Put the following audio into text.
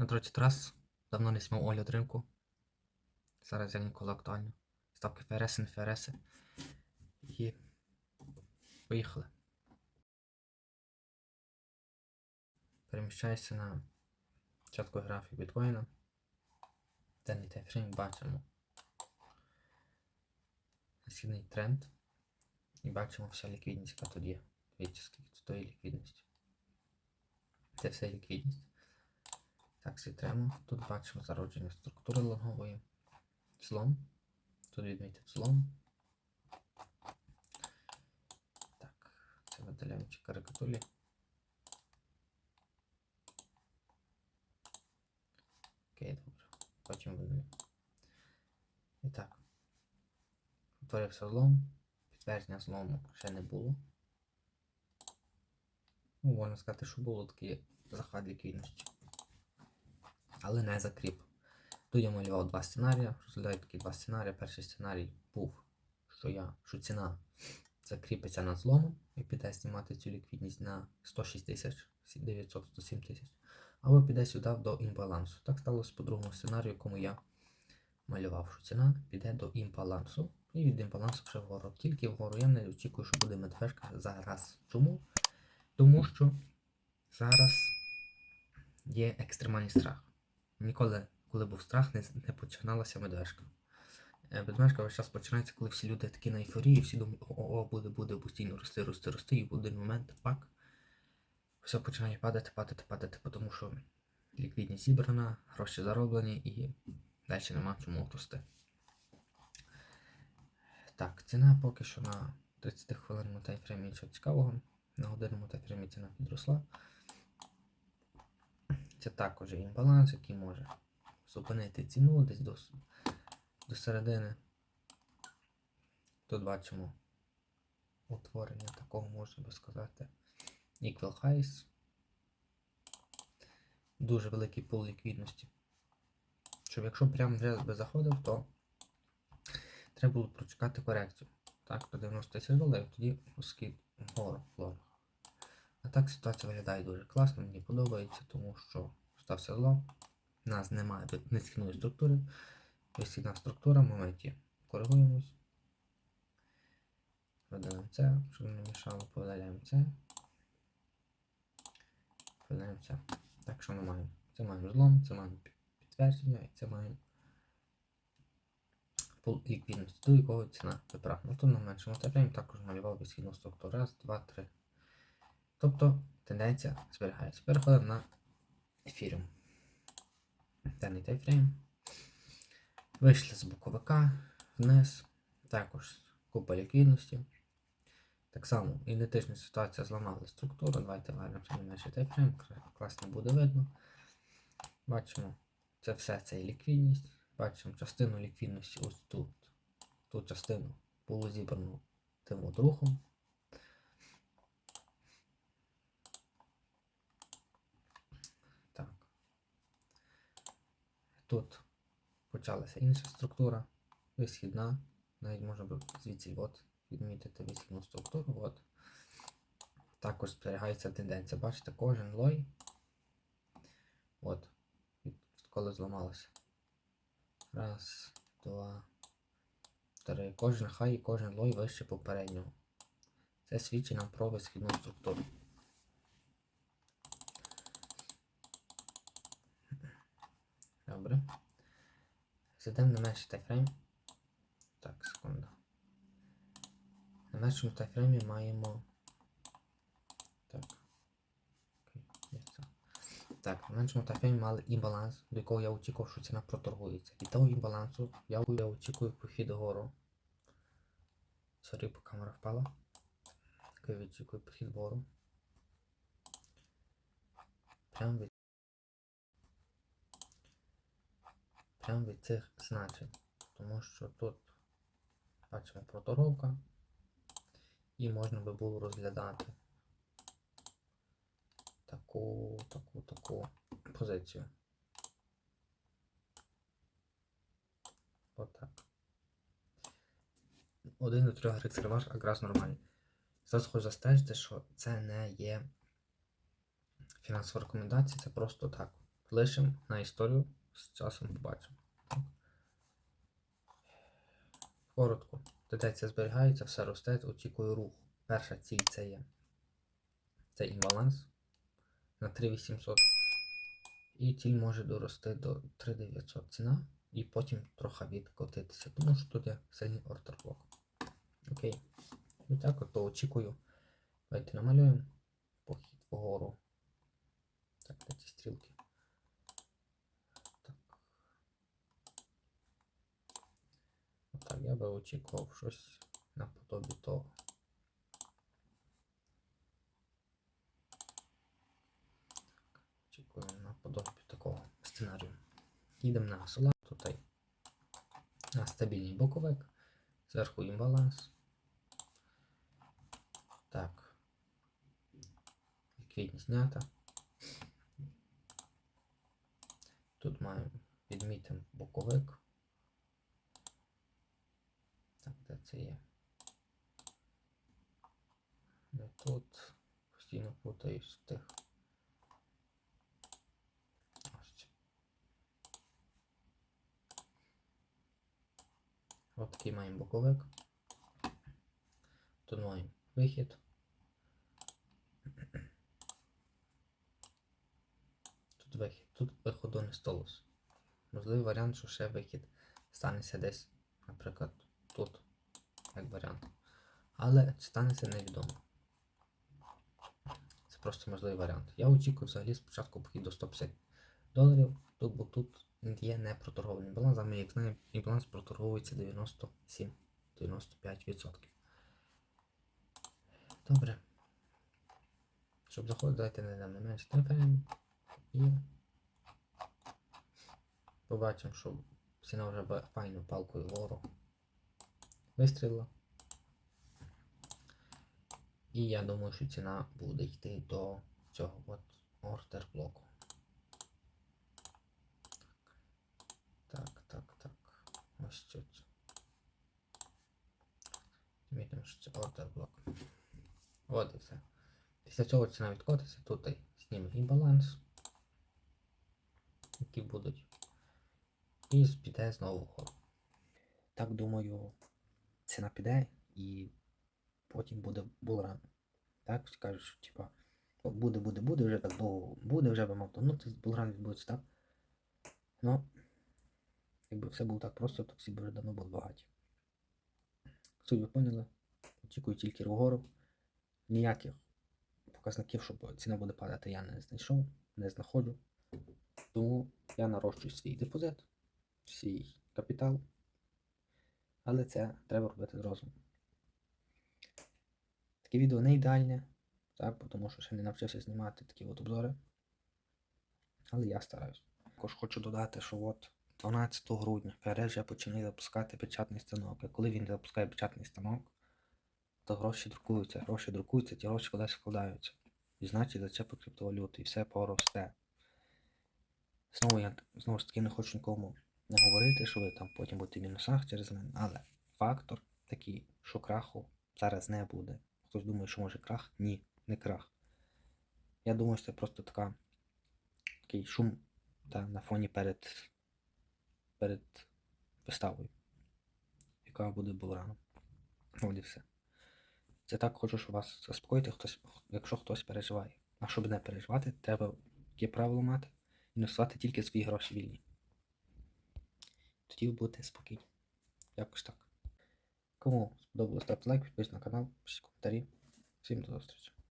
На третій раз давно не знімав огляд ринку. Зараз як ніколи актуально. Ставки ФРС, не ФРС. І поїхали. Переміщаюся на початку графіку біткоїна. Денний тайфрейм бачимо східний тренд. І бачимо вся ліквідність, яка тут є. Дивіться, тут є ліквідності. Це все ліквідність. Так, сітремо. Тут бачимо зародження структури лонгової. Злом. Тут відмітив злом. Так, це видаляємо ці карикатурі. Окей, добре. Потім видаляємо. І так. Утворився злом. Підтвердження злому ще не було. Можна сказати, що було такий захват ліквідності. Але не закріп. Тут я малював два сценарії. Розглядаю такі два сценарії. Перший сценарій був, що я, що ціна закріпиться на злому і піде знімати цю ліквідність на 106 тисяч, 900, 107 тисяч. Або піде сюди до імбалансу. Так сталося по другому сценарію, якому я малював, що ціна піде до імбалансу. І від імбалансу вже вгору. Тільки вгору я не очікую, що буде медвежка зараз. Чому? Тому що зараз є екстремальний страх. Ніколи, коли був страх, не, не починалася медвежка. Е, Медвежка весь час починається, коли всі люди такі на ейфорії, всі думають, о, о, буде, буде постійно рости, рости, рости, і в один момент пак. Все починає падати, падати, падати, тому що ліквідність зібрана, гроші зароблені і далі нема чому рости. Так, ціна поки що на 30 хвилинному тайфреймі нічого цікавого. На годинному тайфреймі ціна підросла. Це також імбаланс, який може зупинити ціну десь до, до середини. Тут бачимо утворення такого, можна би сказати, equal highs. Дуже великий пул ліквідності. Щоб якщо прям вже би заходив, то треба було прочекати корекцію. Так, до 90 тисяч доларів, тоді скид вгору. А так ситуація виглядає дуже класно, мені подобається, тому що стався зло. У нас немає низької структури. Висхідна структура, в моменті коригуємось. Видаляємо це, щоб не мішало, повидаляємо це. Повидаляємо це. Так, що ми маємо? Це маємо злом, це маємо підтвердження і це маємо пул ліквідності, до якого ціна виправ. Ну, на меншому тайфреймі також малював висхідну структуру. Раз, два, три. Тобто тенденція зберігається. Переходимо на ефіріум. Даний тайфрейм. Вийшли з боковика вниз. Також купа ліквідності. Так само ідентична ситуація зламали структуру. Давайте вернемося на наш тайфрейм. Класно буде видно. Бачимо, це все це є ліквідність. Бачимо частину ліквідності ось тут. Ту частину було зібрано тим от рухом. Так. Тут почалася інша структура, висхідна. Навіть можна звідси от відмітити висхідну структуру. От. Також зберігається тенденція. Бачите, кожен лой. От. Відколи зламалося. Раз, два, три. Кожен хай і кожен лой вище попереднього. Це свідчить нам про висхідну структуру. Добре. Зайдемо на менший тайфрейм. Так, секунду. На меншому тайфреймі маємо. Так. Так, на меншому тайфреймі мали імбаланс, до якого я очікував, що ціна проторгується. Від того імбалансу я очікую похід вгору. Сорі, бо камера впала. Так, я очікую похід вгору. Прямо від прямо від цих значень. Тому що тут бачимо проторговка і можна би було розглядати таку, таку, таку позицію. Отак. Один до трьох рекс якраз нормальний. Зараз хочу застежити, що це не є фінансова рекомендація, це просто так. лишимо на історію, з часом побачимо. Коротко. Тенденція зберігається, все росте, очікую рух. Перша ціль це є. Це імбаланс на 3800. І ціль може дорости до 3900 ціна. І потім трохи відкотитися, тому що тут є сильний ордер блок. Окей. І так от очікую. Давайте намалюємо похід вгору. Так, де ці стрілки. Так. Очікував щось наподобі того. Очікую наподобі такого сценарію. Їдемо на сола, тут на стабільний боковик, зверху імбаланс. Так. Ліквідність знята. Тут маємо відмітимо боковик. Так, де це є? Не тут. Постійно плутаюсь в тих. Ось. Такий маємо боковик. Тут маємо вихід. Тут вихід. Тут виходу не сталося. Можливий варіант, що ще вихід станеться десь, наприклад, тут, як варіант. Але станеться невідомо. Це просто можливий варіант. Я очікую взагалі спочатку похід до 150 доларів, тут, бо тут є не проторгований баланс, а ми, як знаємо, і баланс проторговується 97-95%. Добре. Щоб заходити, давайте знайдемо не менше таймфрейм і побачимо, що ціна вже файно палкою вгору вистрілила. І я думаю, що ціна буде йти до цього от ордер блоку. Так, так, так. Ось тут. Відмітимо, що це ордер блок. От і все. Після цього ціна відкотиться, тут і зніме і баланс, які будуть. І піде знову. Так думаю, ціна піде і потім буде булран. Так, що типа буде, буде, буде, вже так довго буде, вже би мав тонути, булран відбудеться так. Ну, якби все було так просто, то всі б вже давно були багаті. Суть ви поняли. Очікую тільки вгору. Ніяких показників, що ціна буде падати, я не знайшов, не знаходжу. Тому я нарощую свій депозит, свій капітал. Але це треба робити з розумом. Таке відео не ідеальне, так, тому що ще не навчився знімати такі от обзори. Але я стараюсь. Також хочу додати, що от 12 грудня вже починає запускати печатний станок. І коли він запускає печатний станок, то гроші друкуються, гроші друкуються, ті гроші кудись вкладаються. І значить зачепи криптовалюти, і все поросте. Знову я знову ж таки не хочу нікому не говорити, що ви там потім будете в мінусах через мене, але фактор такий, що краху зараз не буде. Хтось думає, що може крах? Ні, не крах. Я думаю, що це просто така, такий шум та, на фоні перед, перед виставою, яка буде булраном. От і все. Це так хочу, щоб вас заспокоїти, хтось, якщо хтось переживає. А щоб не переживати, треба таке правило мати інвестувати тільки свої гроші вільні. Тоді бути спокійним. Якось так. Кому сподобалось, ставте лайк, підписуйтесь на канал, пишіть коментарі. Всім до зустрічі.